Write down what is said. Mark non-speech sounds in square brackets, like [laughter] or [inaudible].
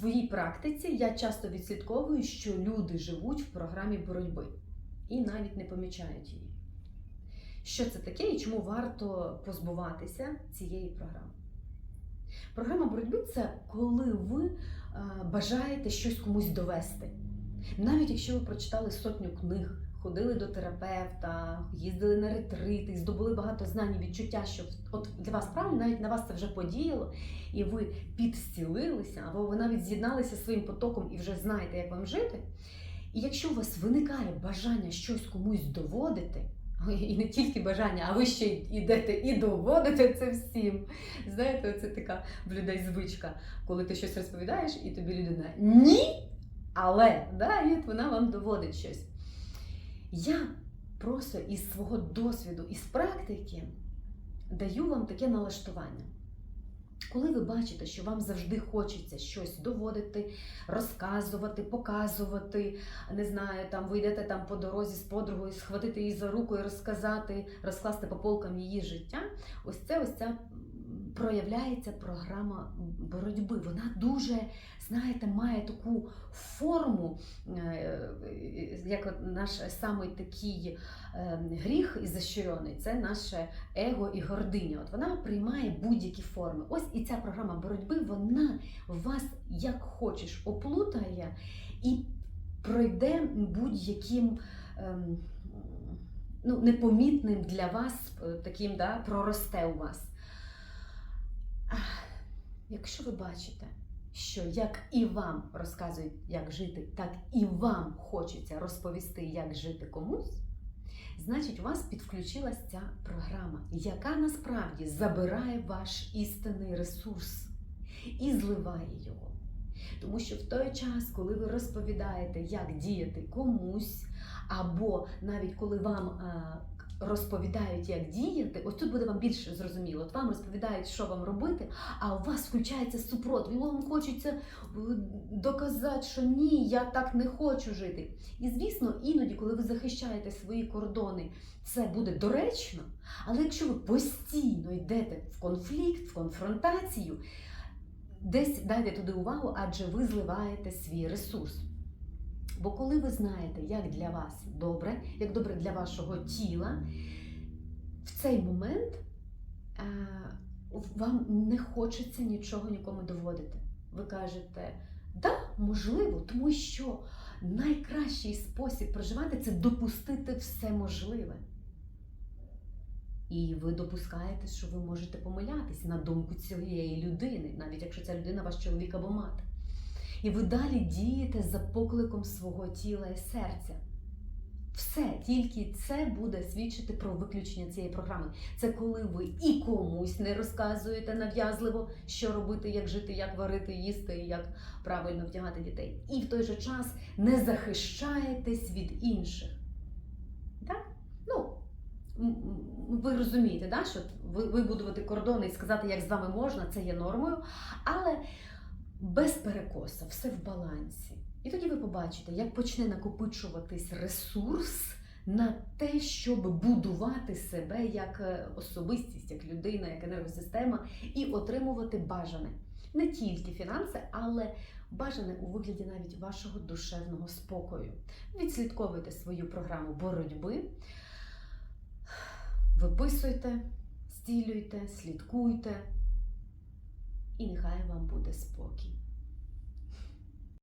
своїй практиці я часто відслідковую, що люди живуть в програмі боротьби і навіть не помічають її. Що це таке і чому варто позбуватися цієї програми? Програма боротьби це коли ви е, бажаєте щось комусь довести. Навіть якщо ви прочитали сотню книг, ходили до терапевта, їздили на ретрити, здобули багато знань і відчуття, що от для вас правильно, навіть на вас це вже подіяло, і ви підстілилися, або ви навіть з'єдналися зі своїм потоком і вже знаєте, як вам жити. І якщо у вас виникає бажання щось комусь доводити, [laughs] і не тільки бажання, а ви ще йдете і доводите це всім. Знаєте, це така в людей звичка, коли ти щось розповідаєш, і тобі людина ні, але да, і от вона вам доводить щось. Я просто із свого досвіду, із практики даю вам таке налаштування. Коли ви бачите, що вам завжди хочеться щось доводити, розказувати, показувати, не знаю, там ви йдете там по дорозі з подругою, схватити її за руку і розказати, розкласти по полкам її життя, ось це ось ця проявляється програма боротьби. Вона дуже, знаєте, має таку форму, е, як наш самий такий е, гріх ізощрений, це наше его і гординя. От вона приймає будь-які форми. Ось і ця програма боротьби, вона вас як хочеш оплутає і пройде будь-яким. ем, Ну, непомітним для вас е, таким да, проросте у вас. Якщо ви бачите, що як і вам розказують, як жити, так і вам хочеться розповісти, як жити комусь, значить, у вас підключилась ця програма, яка насправді забирає ваш істинний ресурс і зливає його. Тому що в той час, коли ви розповідаєте, як діяти комусь, або навіть коли вам е, розповідають, як діяти, ось тут буде вам більше зрозуміло. От вам розповідають, що вам робити, а у вас включається супротив. Вам хочеться е, доказати, що ні, я так не хочу жити. І звісно, іноді, коли ви захищаєте свої кордони, це буде доречно. Але якщо ви постійно йдете в конфлікт, в конфронтацію, десь дайте туди увагу, адже ви зливаєте свій ресурс. Бо коли ви знаєте, як для вас добре, як добре для вашого тіла, в цей момент е, вам не хочеться нічого нікому доводити. Ви кажете, да, можливо, тому що найкращий спосіб проживати це допустити все можливе. І ви допускаєте, що ви можете помилятись на думку цієї людини, навіть якщо ця людина ваш чоловік або мати. І ви далі дієте за покликом свого тіла і серця. Все, тільки це буде свідчити про виключення цієї програми. Це коли ви і комусь не розказуєте нав'язливо, що робити, як жити, як варити, їсти, як правильно вдягати дітей. І в той же час не захищаєтесь від інших. Так? Ну, ви розумієте, да, що ви- вибудувати кордони і сказати, як з вами можна, це є нормою. Але без перекоса, все в балансі. І тоді ви побачите, як почне накопичуватись ресурс на те, щоб будувати себе як е, особистість, як людина, як енергосистема, і отримувати бажане не тільки фінанси, але бажане у вигляді навіть вашого душевного спокою. Відслідковуйте свою програму боротьби, виписуйте, стілюйте, слідкуйте, і нехай вам буде спокій.